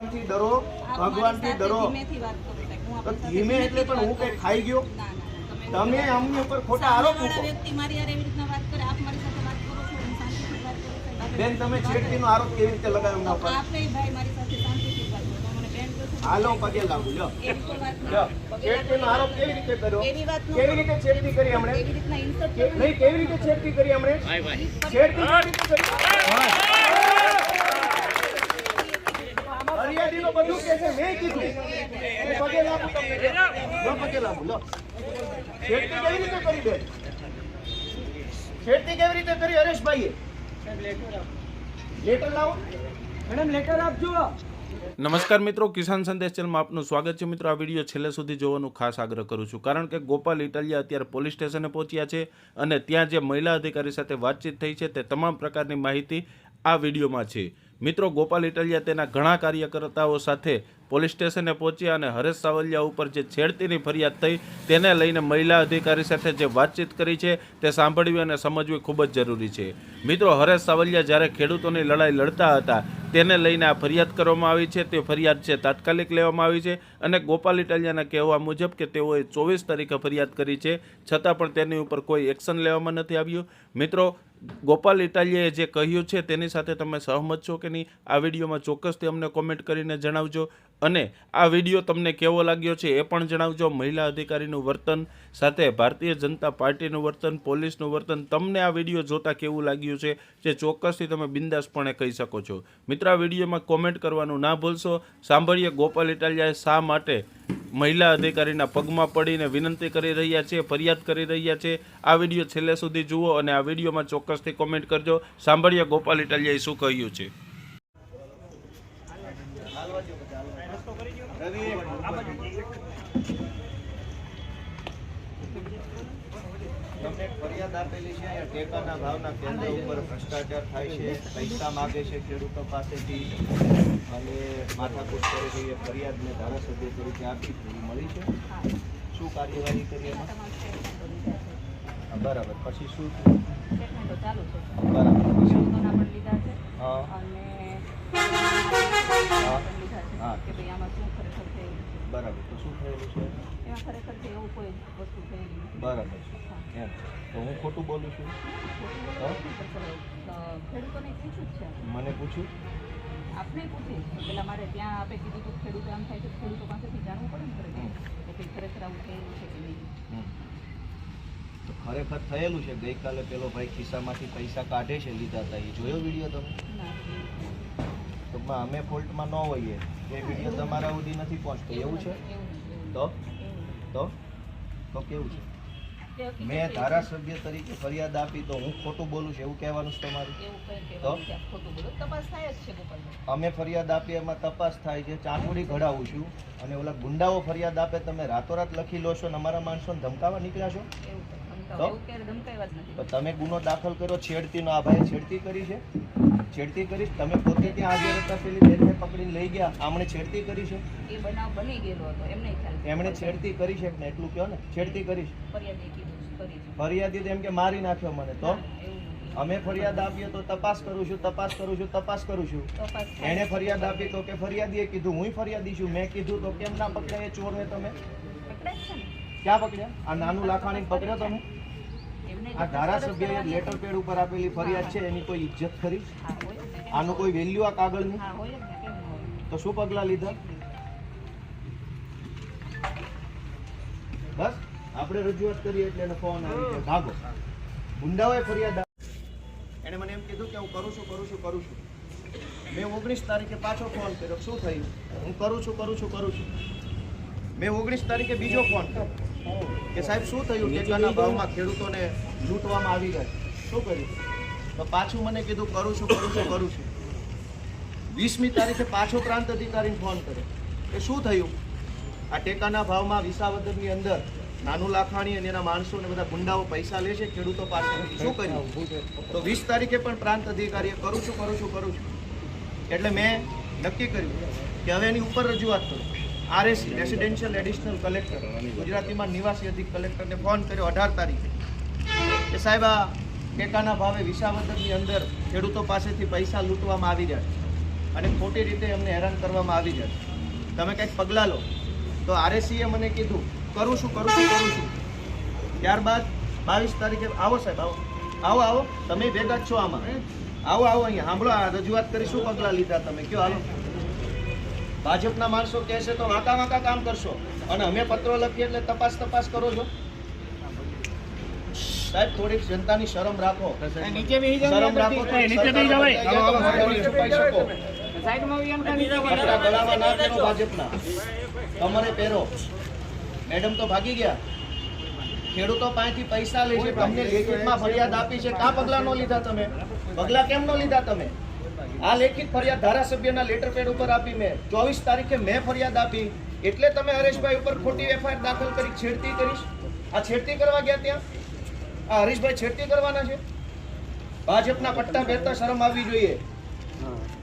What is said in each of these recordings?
ડરો ભગવાનથી ડરો. ધીમેથી વાત કરો સાહેબ. હું તો આપણી સાથે ધીમે એટલે પણ હું કઈ ખાઈ ગયો? તમે તમે ઉપર ખોટા આરોપ મૂકો. વ્યક્તિ મારી હારે એવી રીતના વાત કરે આપ મારી સાથે વાત કરો છો હું શાંતિથી વાત કરું છું. આપણે બેન તમે વાત છેડતીનો આરોપ કેવી રીતે લગાવ્યો એમના ઉપર આપે ભાઈ મારી સાથે શાંતિથી વાત કરો. તમે મને બેન કહો છો. હાલો પગે લાગુ આરોપ કેવી રીતે કર્યો? કેવી રીતે છેડતી કરી. હમણે. નહીં કેવી રીતે છેડતી કરી હમણે? છેડતી કરી? ફરિયાદીનો બધું કે છે મેં કીધું. પગે લાગુ તમને. લો પગે લાગુ લો. છેડતી કેવી રીતે કરી બેન? છેડતી કેવી રીતે કરી હરેશભાઈએ? લેટર લાવો. મેડમ લેટર આપજો. નમસ્કાર મિત્રો કિસાન સંદેશ ચેનલમાં આપનું સ્વાગત છે. મિત્રો આ વીડિયો છેલ્લે સુધી જોવાનું ખાસ આગ્રહ કરું છું. કારણ કે ગોપાલ ઇટાલિયા અત્યારે પોલીસ સ્ટેશને પહોંચ્યા છે અને ત્યાં જે મહિલા અધિકારી સાથે વાતચીત થઈ છે તે તમામ પ્રકારની માહિતી આ વિડીયોમાં છે. મિત્રો ગોપાલ ઇટાલિયા તેના ઘણા કાર્યકર્તાઓ સાથે પોલીસ સ્ટેશને પહોંચ્યા અને હરેશ સાવલિયા ઉપર જે છેડતીની ફરિયાદ થઈ તેને લઈને મહિલા અધિકારી સાથે જે વાતચીત કરી છે તે સાંભળવી અને સમજવી ખૂબ જ જરૂરી છે. મિત્રો, હરેશ સાવલિયા જ્યારે ખેડૂતોની લડાઈ લડતા હતા, તેને લઈને આ ફરિયાદ કરવામાં આવી છે. તે ફરિયાદ છે, તાત્કાલિક લેવામાં આવી છે અને ગોપાલ ઇટાલિયાના કહેવા મુજબ કે તેઓએ ચોવીસ તારીખે ફરિયાદ કરી છે. છતાં પણ તેની ઉપર કોઈ એક્શન લેવામાં નથી આવ્યું. મિત્રો ગોપાલ ઇટાલિયાએ જે કહ્યું છે તેની સાથે તમે સહમત છો કે નહીં, આ વિડીયોમાં ચોક્કસથી અમને કોમેન્ટ કરીને જણાવજો અને આ વીડિયો તમને કેવો લાગ્યો છે એ પણ જણાવજો. મહિલા અધિકારીનું વર્તન સાથે ભારતીય જનતા પાર્ટીનું વર્તન, પોલીસનું વર્તન, તમને આ વીડિયો જોતા કેવું લાગ્યું છે જે ચોક્કસથી તમે બિંદાસપણે કહી શકો છો. મિત્ર, આ વિડીયોમાં કોમેન્ટ કરવાનું ના ભૂલશો. સાંભળીએ ગોપાલ ઇટાલિયાએ શા માટે મહિલા અધિકારીના પગમાં પડીને વિનંતી કરી રહ્યા છે, ફરિયાદ કરી રહ્યા છે. આ વીડિયો છેલ્લે સુધી જુઓ અને આ વિડીયોમાં ચોક્કસથી કોમેન્ટ કરજો. સાંભળીએ ગોપાલ ઇટાલિયાએ શું કહ્યું છે. ફરિયાદ આપેલી છે અહીંયા ટેકાના ભાવના કેન્દ્ર ઉપર ભ્રષ્ટાચાર થાય છે. પૈસા માગે છે ખેડૂતો પાસેથી. અને માથાકૂટ કરે છે. એ ફરિયાદને ધારાસભ્ય તરીકે આપી પૂરી મળી છે. શું કાર્યવાહી કરી બરાબર. પછી શું. બરાબર. હા. હા. બરાબર. તો શું થયેલું છે? એમાં ખરેખર છે એવું કોઈ વસ્તુ થયેલી નથી. બરાબર છે. એમ. તો હું ખોટું બોલું છું? ખોટું બોલવું નથી, પણ અ, ખેડૂતોને પૂછ્યું જ છે. મને પૂછ્યું? આપને પૂછે પેલા મારે ત્યાં આપે કીધું કે ખેડૂતો આમ થાય છે તો ખેડૂતો પાસેથી જાણવું પડે ને ખરેખર કે ભાઈ ખરેખર આવું થયેલું છે કે નહીં? હમ. તો ખરેખર થયેલું છે? ગઈકાલે પેલો ભાઈ ખિસ્સામાંથી પૈસા કાઢે છે લીધા હતા એ જોયો વીડિયો તમે? ના. ટૂંકમાં અમે ફોલ્ટમાં ન હોઈએ. એ વીડિયો તમારા સુધી નથી પહોંચતો. એવું છે? તો? તો? તો કેવું છે? મેં ધારાસભ્ય તરીકે ફરિયાદ આપી તો હું ખોટું બોલું છું એવું કહેવાનું છે તમારું? અમે ફરિયાદ આપીએ એમાં તપાસ થાય છે. ચાંદોડી ઘડાવું છું અને ઓલા ગુંડાઓ ફરિયાદ આપે તમે રાતોરાત લખી લો છો અને અમારા માણસોને ધમકાવા નીકળ્યા છો? તો? તમે ગુનો દાખલ કર્યો છેડતીનો આ ભાઈ છેડતી કરી છે? છેડતી કરી તમે પોતે ત્યાં હાજર હતા પેલી બેનને પકડીને લઈ ગયા. આમણે છેડતી કરી છે? એ બનાવ બની ગયેલો હતો. એમને એમણે છેડતી કરી છે ને એટલું કહો ને. છેડતી કરી છે. ફરિયાદે તો એમ કે મારી નાખ્યો મને. તો. અમે ફરિયાદ આપીએ તો તપાસ કરું છું તપાસ કરું છું તપાસ કરું છું. એને ફરિયાદ આપી તો કે ફરિયાદીએ કીધું હું ફરિયાદી છું. મેં કીધું તો કેમ ના પકડ્યા? એ ચોરને તમે? ક્યાં પકડ્યા? આ નાનું લાખાણી પકડ્યો તમે? આ ધારાસભ્યએ લેટર પેડ ઉપર આપેલી ફરિયાદ છે એની કોઈ ઇજ્જત ખરી. આનું કોઈ વેલ્યુ આ કાગળની? તો શું પગલાં લીધા? બસ આપણે રજૂઆત કરીએ એટલે એને ફોન આવી ગયો. ભાગો. ગુંડાઓએ ફરિયાદ. એણે મને એમ કીધું કે હું કરું છું કરું છું કરું છું. મેં ઓગણીસ તારીખે પાછો ફોન કર્યો. શું થયું? હું કરું છું કરું છું કરું છું. મેં ઓગણીસ તારીખે બીજો ફોન કર્યો. કે સાહેબ શું થયું? ટેકાના ભાવમાં ખેડૂતોને લૂંટવામાં આવી ગયા. શું કર્યું? તો પાછું મને કીધું કરું છું કરું છું કરું છું. વીસમી તારીખે પાછો પ્રાંત અધિકારીને ફોન કર્યો. કે શું થયું? આ ટેકાના ભાવમાં વિસાવદરની અંદર નાનું લાખાણી અને એના માણસો ને બધા ગુંડાઓ પૈસા લે છે ખેડૂતો પાસે. શું કર્યું? તો વીસ તારીખે પણ પ્રાંત અધિકારીએ કરું છું કરું છું કરું છું. એટલે મેં નક્કી કર્યું કે હવે એની ઉપર રજૂઆત કરું. આરએસી રેસિડેન્શિયલ એડિશનલ કલેક્ટર, ગુજરાતીમાં નિવાસી અધિક કલેક્ટરને ફોન કર્યો અઢાર તારીખે. કે સાહેબ, આ ટેકાના ભાવે વિસાવદરની અંદર ખેડૂતો પાસેથી પૈસા લૂંટવામાં આવી છે અને ખોટી રીતે એમને હેરાન કરવામાં આવી જાય તમે કંઈક પગલાં લો. તો આરએસીએ મને કીધું, કરું છું કરું છું કરું છું. ત્યારબાદ બાવીસ તારીખે, આવો સાહેબ, આવો. આવો આવો, તમે ભેગા જ છો આમાં. આવો આવો, અહીંયા સાંભળો, આ રજૂઆત કરી શું પગલાં લીધા તમે. કયો, હાલો. ભાજપના માણસો કહેશે તો વાંકા વાંકા કામ કરશો. અને અમે પત્રો લખીએ એટલે તપાસ તપાસ કરો છો. સાહેબ થોડીક જનતાની શરમ રાખો. શરમ રાખો ગળામાં ના પહેરો ભાજપના. તમારે પહેરો. મેડમ તો ભાગી ગયા. ખેડૂતો પાસેથી પૈસા લે છે. તમને લેખિતમાં ફરિયાદ આપી છે. કા પગલા નો લીધા તમે? પગલા કેમ નો લીધા તમે? આ લેખિત ફરિયાદ ધારાસભ્યના લેટર પેડ ઉપર આપી મેં. ચોવીસ તારીખે મેં ફરિયાદ આપી. એટલે તમે હરેશભાઈ ઉપર ખોટી એફઆઈઆર દાખલ કરી છેડતી કરીશ. આ છેડતી કરવા ગયા ત્યાં? આ હરીશભાઈ છેડતી કરવાના છે? ભાજપના પટ્ટા પહેરતા શરમ આવવી જોઈએ.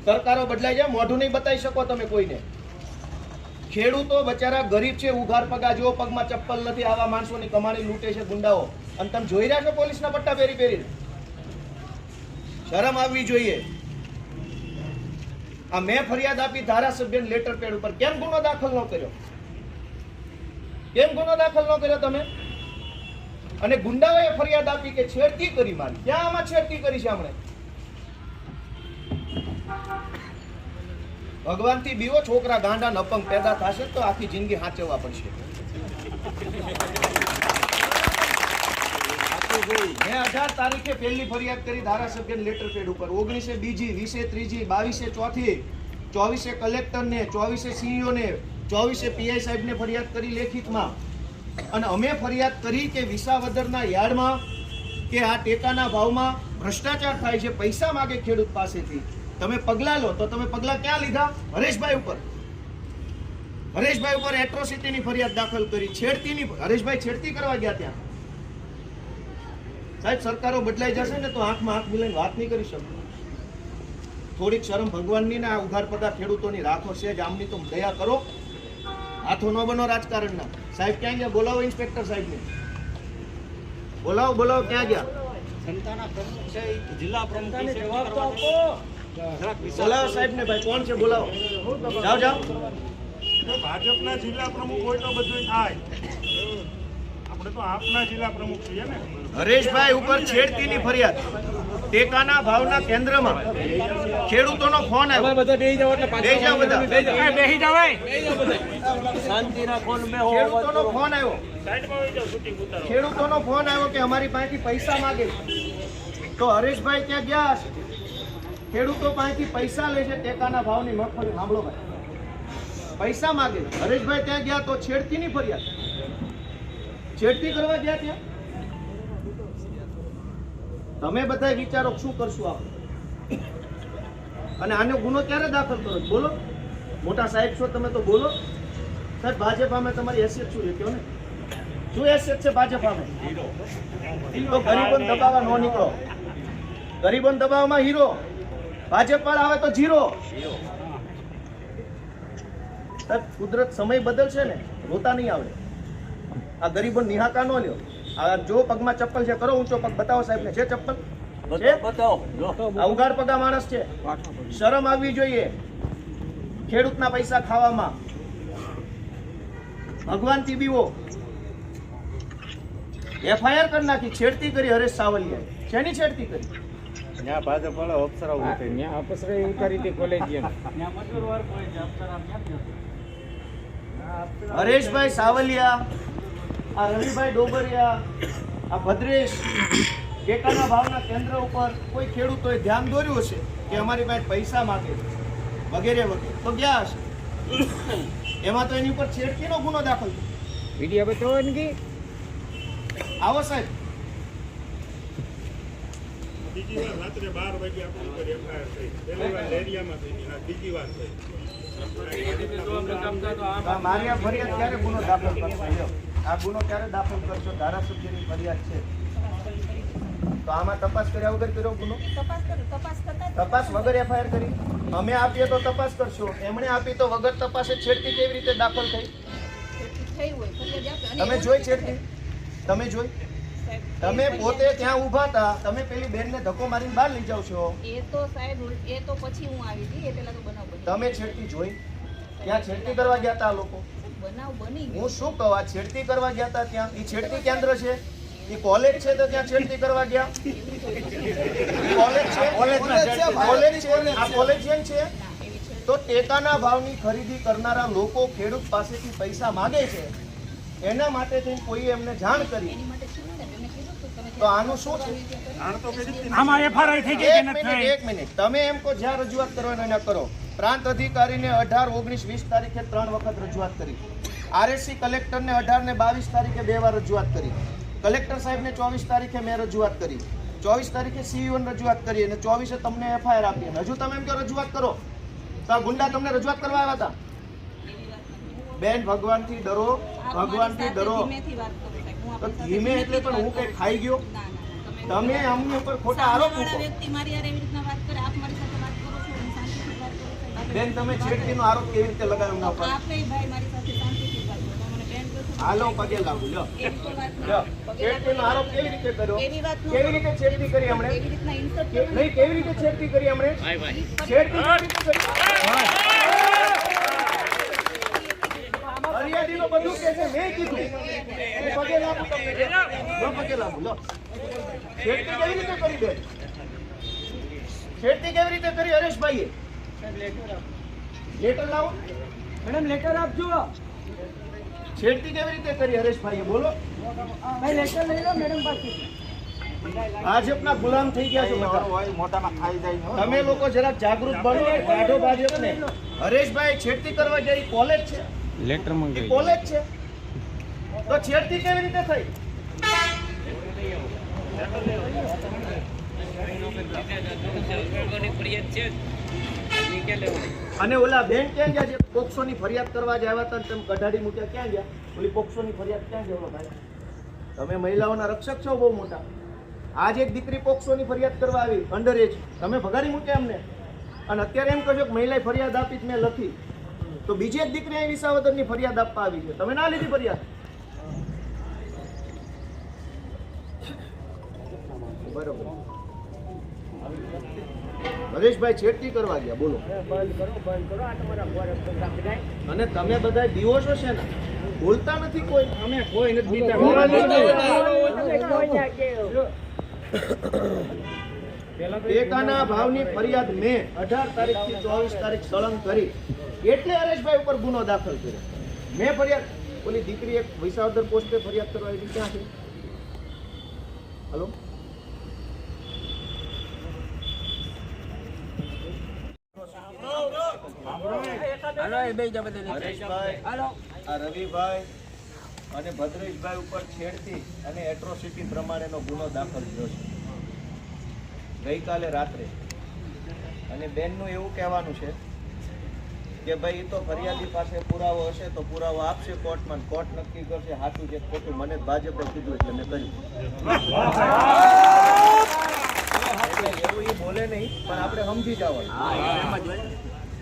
સરકારો બદલાઈ જાય, મોઢું નહીં બતાવી શકો તમે કોઈને. ખેડૂતો બચારા ગરીબ છે, ઉઘાર પગા જેવો પગમાં ચપ્પલ નથી, આવા માણસોની કમાણી લૂંટે છે ગુંડાઓ. અને તમે જોઈ રહ્યા છો પોલીસના પટ્ટા પહેરી પહેરીને? શરમ આવવી જોઈએ. આ મેં ફરિયાદ આપી ધારાસભ્ય લેટર પેડ ઉપર. કેમ ગુનો દાખલ ન કર્યો? કેમ ગુનો દાખલ ન કર્યો તમે? અને ગુંડાઓએ ફરિયાદ આપી કે છેડતી કરી મારી. ક્યાં આમાં છેડતી કરી છે આપણે ભગવાનથી બીવો છોકરા ગાંડા નપંગ પેદા થશે તો આખી જિંદગી સાચવવા પડશે. મેં અઢાર તારીખે પહેલી ફરિયાદ કરી ધારાસભ્ય લેટર પેડ ઉપર. ઓગણીસે બીજી, વીસે ત્રીજી, બાવીસે ચોથી, ચોવીસે કલેક્ટરને, ચોવીસે સીઈઓ ને ચોવીસે પીઆઈ સાહેબને ફરિયાદ કરી લેખિતમાં. અને અમે ફરિયાદ કરી કે વિસાવદરના યાર્ડમાં કે આ ટેકાના ભાવમાં ભ્રષ્ટાચાર થાય છે, પૈસા માગે ખેડૂત પાસેથી. તમે પગલાં લો, તો તમે પગલાં ક્યાં લીધા? હરેશભાઈ ઉપર. હરેશભાઈ ઉપર એટ્રોસિટીની ફરિયાદ દાખલ કરી. છેડતીની હરેશભાઈ છેડતી કરવા ગયા ત્યાં. સાહેબ સરકારો બદલાઈ જશે ને તો આંખમાં આંખ મિલાઈને વાત નહીં કરી શકું. થોડીક શરમ ભગવાનની ને આ ઉઘાર પગા ખેડૂતોની રાખો છે જ આમની તો દયા કરો. હાથો ન બનો રાજકારણના. સાહેબ ક્યાં ગયા? બોલાવો ઇન્સ્પેક્ટર સાહેબને. બોલાવો બોલાવો ક્યાં ગયા? જનતાના પ્રમુખ છે જિલ્લા પ્રમુખ છે. જવાબ તો આપો. બોલાવો સાહેબને ભાઈ કોણ છે? બોલાવો. જાઓ જાઓ. ભાજપના જિલ્લા પ્રમુખ હોય તો બધું થાય. આપણે તો આપના જિલ્લા પ્રમુખ છીએ ને. હરેશભાઈ ઉપર છેડતીની ફરિયાદ. ટેકાના ભાવના કેન્દ્રમાં ખેડૂતોનો ફોન આવ્યો. ખેડૂતોનો ફોન આવ્યો. ખેડૂતોનો ફોન આવ્યો કે અમારી પાસેથી પૈસા માંગે તો હરેશભાઈ ત્યાં ગયા ખેડૂતો પાસેથી પૈસા લે છે ટેકાના ભાવની મગફળી. સાંભળો ભાઈ. પૈસા માંગે હરેશભાઈ ત્યાં ગયા તો છેડતીની ફરિયાદ. છેડતી કરવા ગયા ત્યાં? તમે બધા વિચારો શું કરશું આપણે? અને આનો ગુનો ક્યારે દાખલ કરો બોલો. મોટા સાહેબ છો, તમે તો બોલો. સાહેબ, ભાજપામાં તમારી હેસિયત શું છે કહો ને? શું હેસિયત છે ભાજપામાં? તો ગરીબોને દબાવવા ન નીકળો. ગરીબોને દબાવવામાં હીરો. ભાજપ વાળા આવે તો જીરો. કુદરત સમય બદલશે ને, રોતા નહીં આવે આ ગરીબો નિહાકા ન લ્યો. જો પગમાં ચપ્પલ છે કરો ઊંચો પગ. બતાવો સાહેબને છે ચપ્પલ? છે? આ ઉઘાડ પગા માણસ છે. શરમ આવવી જોઈએ ખેડૂતના પૈસા ખાવામાં. ભગવાન તીબીઓ એફઆઈઆર કરી નાખી છેડતી કરી હરેશ સાવલિયા શેની છેડતી કરી? ત્યાં હતી. હરેશભાઈ સાવલિયા આ રવિભાઈ ડોબરિયા આ ભદ્રેશ ટેકાના ભાવના કેન્દ્ર ઉપર કોઈ ખેડૂતોએ ધ્યાન દોર્યું હશે કે અમારી પાસે પૈસા માગે વગેરે વગેરે? તો ગયા હશે. એમાં તો એની ઉપર છેડતીનો ગુનો દાખલ. વીડિયો બતાવો ને કે આવો સાહેબ. બીજી વાર રાત્રે બાર વાગે આપણી ઉપર એફઆઈઆર થઈ. પહેલી વાર લેરિયામાં થઈ આ બીજી વાર થઈ મારી ફરિયાદ ક્યારે ગુનો દાખલ કરશો? લ્યો. આ ગુનો ક્યારે દાખલ કરશો? ધારાસભ્યની ફરિયાદ છે. તો આમાં તપાસ કર્યા વગર કર્યો ગુનો? તપાસ કરો તપાસ કરતા તપાસ વગર એફઆઈઆર કરી? અમે આપીએ તો તપાસ કરશો. એમણે આપી તો વગર તપાસે છેડતી કેવી રીતે દાખલ થઈ? તમે જોઈ છેડતી? તમે જોઈ? તમે પોતે ત્યાં ઊભા હતા. તમે પેલી બેનને ધક્કો મારીને બહાર લઈ જાવ છો? એ તો સાહેબ એ તો પછી હું આવી હતી. એ પહેલા તો બનાવ તમે છેડતી જોઈ? ત્યાં છેડતી કરવા ગયા હતા આ લોકો? બનાવ બની હું શું કહું? આ છેડતી કરવા ગયા હતા ત્યાં? એ છેડતી કેન્દ્ર છે? એ કોલેજ છે તો ત્યાં છેડતી કરવા ગયા? કોલેજ છે? કોલેજ છે? આ કોલેજિયન છે? તો ટેકાના ભાવની ખરીદી કરનારા લોકો ખેડૂત પાસેથી પૈસા માગે છે. એના માટે થઈને કોઈ એમને જાણ કરી. તું આનું શું છે? આણ તો કરી જ આમાં એફઆરઆઈ થઈ ગઈ એક મિનિટ એક મિનિટ. તમે એમ કહો જ્યાં રજૂઆત કરવાનો એના કરો. પ્રાંત અધિકારીને અઢાર ઓગણીસ વીસ તારીખે ત્રણ વખત રજૂઆત કરી. આરએસસી કલેક્ટરને અઢાર ને બાવીસ તારીખે બે વાર રજૂઆત કરી. કલેક્ટર સાહેબને ચોવીસ તારીખે મેં રજૂઆત કરી. ચોવીસ તારીખે સીઈઓને રજૂઆત કરી અને ચોવીસે તમને એફઆઈઆર આપી હજુ તમે એમ કહો રજૂઆત કરો. તો આ ગુંડા તમને રજૂઆત કરવા આવ્યા હતા? બેન ભગવાનથી ડરો ભગવાનથી ડરો. તો ધીમે એટલે પણ હું કઈ ખાઈ ગયો? તમે અમને ઉપર ખોટા આરોપ મૂકો. બેન તમે છેડતીનો આરોપ કેવી રીતે લગાવ્યો? એમના ઉપર આપે ભાઈ મારી સાથે શાંતિથી વાત કરો. મને બેન કહો હાલો પગે લાગુ પગે છેડતીનો આરોપ કેવી રીતે કર્યો? ન કેવી રીતે છેડતી કરી insult નહીં કેવી રીતે છેડતી કરી એમણે છેડતી કેવી રીતે કરી? ફરિયાદીનો બધું કે છે મેં કીધું. પગે લાગુ તમને. લો પગે લાગુ લો છેડતી કેવી રીતે કરી બેન? છેડતી કેવી રીતે કરી હરેશભાઈએ? લેટર લાવો. મેડમ લેટર આપજો. છેડતી કેવી રીતે કરી હરેશભાઈએ? બોલો. ભાઈ લેટર લઈ લો મેડમ પાસે ભાજપના ગુલામ થઈ ગયા છો બધા. મોટામાં ખાઈ જાય તમે લોકો જરાક જાગૃત બનો કાઢો ભાજપને હરેશભાઈ છેડતી કરવા જાય કોલેજ છે? લેટર ઈ કોલેજ છે? તો છેડતી કેવી રીતે થઈ? અને ઓલા બેન ક્યાં ગયા જે પોક્સોની ફરિયાદ કરવા જ આવ્યા હતા તમે કઢાડી મૂક્યા ક્યાં ગયા? ઓલી પોક્સોની ફરિયાદ ક્યાં ગયો ભાઈ? તમે મહિલાઓના રક્ષક છો બહુ મોટા. આજ એક દીકરી પોક્સોની ફરિયાદ કરવા આવી અંડર એજ તમે ભગાડી મૂક્યા એમને? અને અત્યારે એમ કહો કે મહિલાએ ફરિયાદ આપી જ મેં લખી. તો બીજી એક દીકરી અહીં વિસાવદરની ફરિયાદ આપવા આવી છે. તમે ના લીધી ફરિયાદ? બરોબર. હરેશભાઈ છેડતી કરવા ગયા બોલો. બંધ કરો બંધ કરો આ તમારા ફોરેસ્ટ પ્રોગ્રામ બધાય અને તમે બધા દિવસો છે ને બોલતા નથી કોઈ? અમે કોઈ નથી ટેકાના ભાવની ફરિયાદ મેં અઢાર તારીખથી ચોવીસ તારીખ સળંગ કરી. એટલે હરેશભાઈ ઉપર ગુનો દાખલ કર્યો. મેં ફરિયાદ ઓલી દીકરી એક વિસાવદર પોસ્ટે ફરિયાદ કરવા આવી ક્યાં છે? હલો? હરેશભાઈ આ રવિભાઈ અને ભદ્રેશભાઈ ઉપર છેડતી અને એટ્રોસિટી પ્રમાણેનો ગુનો દાખલ થયો છે. ગઈકાલે રાત્રે. અને બેનનું એવું કહેવાનું છે કે ભાઈ એ તો ફરિયાદી પાસે પુરાવો હશે તો પુરાવો આપશે કોર્ટમાં કોર્ટ નક્કી કરશે. સાચું છે કે ખોટું મને જ ભાજપે કીધું એટલે મેં કર્યું. એવું એ બોલે નહીં પણ આપણે સમજી જવાનું.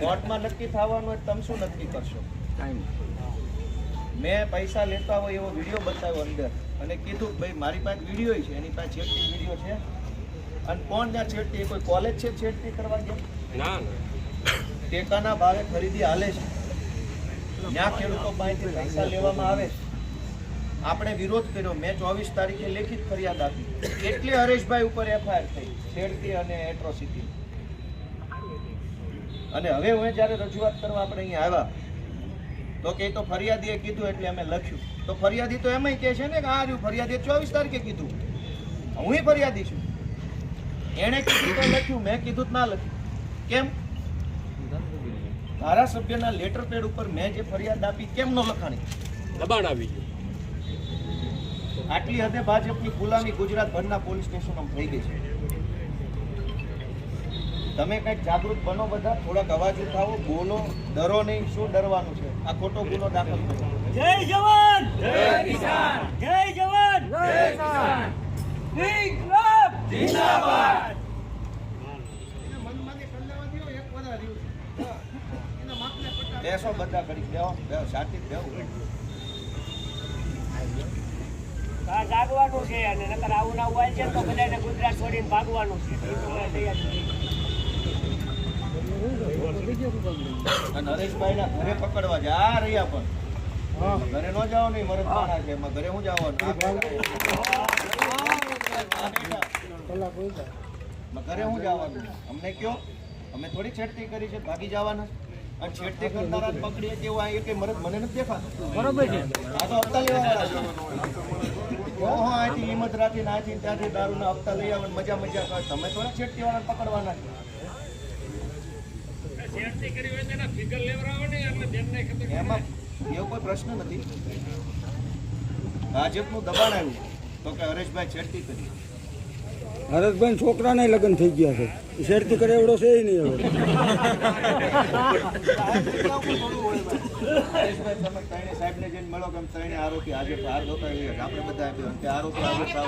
કોર્ટમાં નક્કી થવાનું હોય તમે શું નક્કી કરશો? મેં પૈસા લેતા હોય એવો વીડિયો બતાવ્યો અંદર અને કીધું ભાઈ મારી પાસે વીડિયો છે એની પાસે છેડતી વીડિયો છે. અને કોણ ત્યાં છેડતી? કોઈ કોલેજ છે છેડતી કરવા ગયા? ટેકાના ભાવે ખરીદી હાલે છે. ત્યાં ખેડૂતો પાસેથી પૈસા લેવામાં આવે છે. આપણે વિરોધ કર્યો. મેં ચોવીસ તારીખે લેખિત ફરિયાદ આપી. એટલે હરેશભાઈ ઉપર એફઆઈઆર થઈ. છેડતી અને એટ્રોસિટી અને હવે હું જ્યારે રજૂઆત કરવા આપણે અહીંયા આવ્યા તો કે તો ફરિયાદીએ કીધું એટલે અમે લખ્યું. તો ફરિયાદી તો એમ કહે છે ને કે આ રહ્યું ફરિયાદીએ ચોવીસ તારીખે કીધું. હું ફરિયાદી છું. એણે કીધું તો લખ્યું મેં કીધું ના લખ્યું. કેમ? ધારાસભ્યના લેટર પેડ ઉપર મેં જે ફરિયાદ આપી કેમ ન લખાણી? દબાણ આવી ગયું. આટલી હદે ભાજપની ગુલામી ગુજરાત ભરના પોલીસ સ્ટેશનો થઈ ગઈ છે. તમે કંઈક જાગૃત બનો બધા થોડાક અવાજ ઉઠાવો બોલો ડરો નહીં શું ડરવાનું છે? આ ખોટો ગુનો દાખલ થયો. જય જવાન! જય કિસાન! જય જવાન! જય કિસાન! ઇન્કલાબ જિંદાબાદ! બેસો બધા કરી શાંતિ આ જાગવાનું છે અને નકર આવું ના હોય છે તો બધાને ગુજરાત છોડીને ભાગવાનું છે. એ તો મેં તૈયાર નથી. અને હરેશભાઈના ઘરે પકડવા છે રહ્યા પણ. ઘરે ન જાઓ નહીં મરદ પાણા છે એમાં ઘરે હું જવાનું આ બેઠા. એમાં ઘરે હું જવાનું? અમને કયો? અમે થોડી છેડતી કરી છે ભાગી જવાના. અને છેડતી કરનારા પકડીએ તેવું આ એકે મરદ મને નથી દેખાતું? બરોબર છે. આ તો હપ્તા લેવાવાળા છે. ઓહો અહીંથી હિંમત રાખીને આથી ને ત્યાંથી દારૂના હપ્તા લઈ આવે મજા મજા કરે તમે થોડા છેડતી વાળા પકડવાના છે. એમાં એવો કોઈ પ્રશ્ન નથી. ભાજપનું દબાણ આવ્યું તો કે હરેશભાઈ છેડતી કરી. હરેશભાઈ છોકરાને લગ્ન થઈ ગયા છે. શેરતી કરે એવડો છે નહીં હવે. હરેશભાઈ તમે ત્રણે સાહેબને જઈને મળો કે ત્રણે આરોપી આજે હાર ધોતા આપણે બધા આરોપી બધા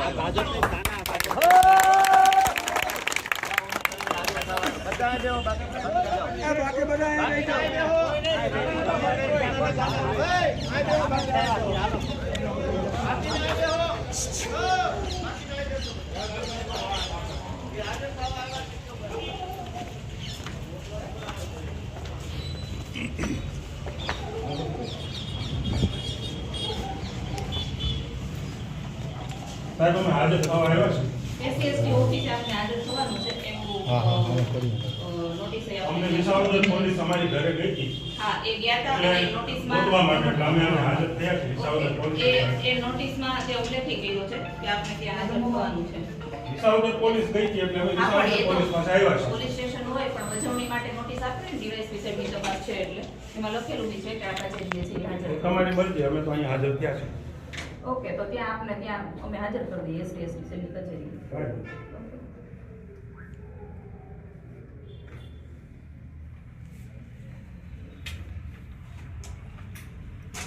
આજે આવો, બાકી. સાહેબ અમે હાજર થવા આવ્યા છે એસસી એસટી ઓફિસે આપણે હાજર થવાનું છે એવું હા હા એ અમને વિસાવદર પોલીસ અમારી ઘરે ગઈ હતી. હા એ ગયા હતા અને એ નોટિસમાં ગોતવા માટે એટલે અમે અમે હાજર થયા છીએ વિસાવદર પોલીસ એ સ્ટેશન. એ નોટિસમાં જે ઉલ્લેખી ગયેલો છે કે આપણે ત્યાં હાજર થવાનું છે. વિસાવદર પોલીસ ગઈ હતી એટલે અમે વિસાવદર પોલીસ પાસે આવ્યા છે પોલીસ સ્ટેશન હોય પણ વજવણી માટે નોટિસ આપે ને ડીવાયએસપી સાહેબની તપાસ છે એટલે. એમાં લખેલું બી છે કે આપણે જગ્યાએ છે હાજર તમારી મરજી અમે તો અહીંયા હાજર થયા છે ઓકે તો ત્યાં આપને ત્યાં અમે હાજર કરી દઈએ એસટી એસટી કચેરી.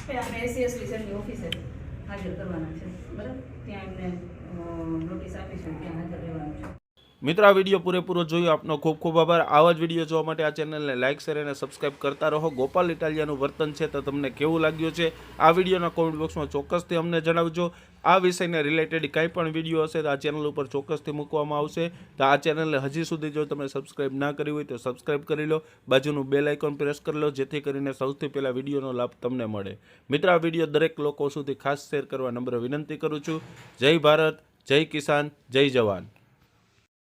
સાહેબ. આપણે એસીએસ સાહેબની ઓફિસે હાજર કરવાના છે, બરાબર ત્યાં એમને નોટિસ આપીશું ત્યાં હાજર રહેવાનું છે મિત્રો, આ વીડિયો પૂરેપૂરો જોયો, આપનો ખૂબ ખૂબ આભાર. આવા જ વીડિયો જોવા માટે આ ચેનલને લાઇક શેર અને સબસ્ક્રાઇબ કરતા રહો. ગોપાલ ઇટાલિયાનું વર્તન છે તો તમને કેવું લાગ્યું છે? આ વિડીયોના કોમેન્ટ બોક્સમાં ચોક્કસથી અમને જણાવજો. આ વિષયને રિલેટેડ કાંઈ પણ વીડિયો હશે તો આ ચેનલ ઉપર ચોક્કસથી મૂકવામાં આવશે. તો આ ચેનલને હજી સુધી જો તમે સબસ્ક્રાઇબ ના કરી હોય તો સબસ્ક્રાઇબ કરી લો. બાજુનું બેલ આઇકોન પ્રેસ કરી લો, જેથી કરીને સૌથી પહેલાં વિડીયોનો લાભ તમને મળે. મિત્રો, આ વીડિયો દરેક લોકો સુધી ખાસ શેર કરવા નંબર વિનંતી કરું છું. જય ભારત, જય કિસાન, જય જવાન.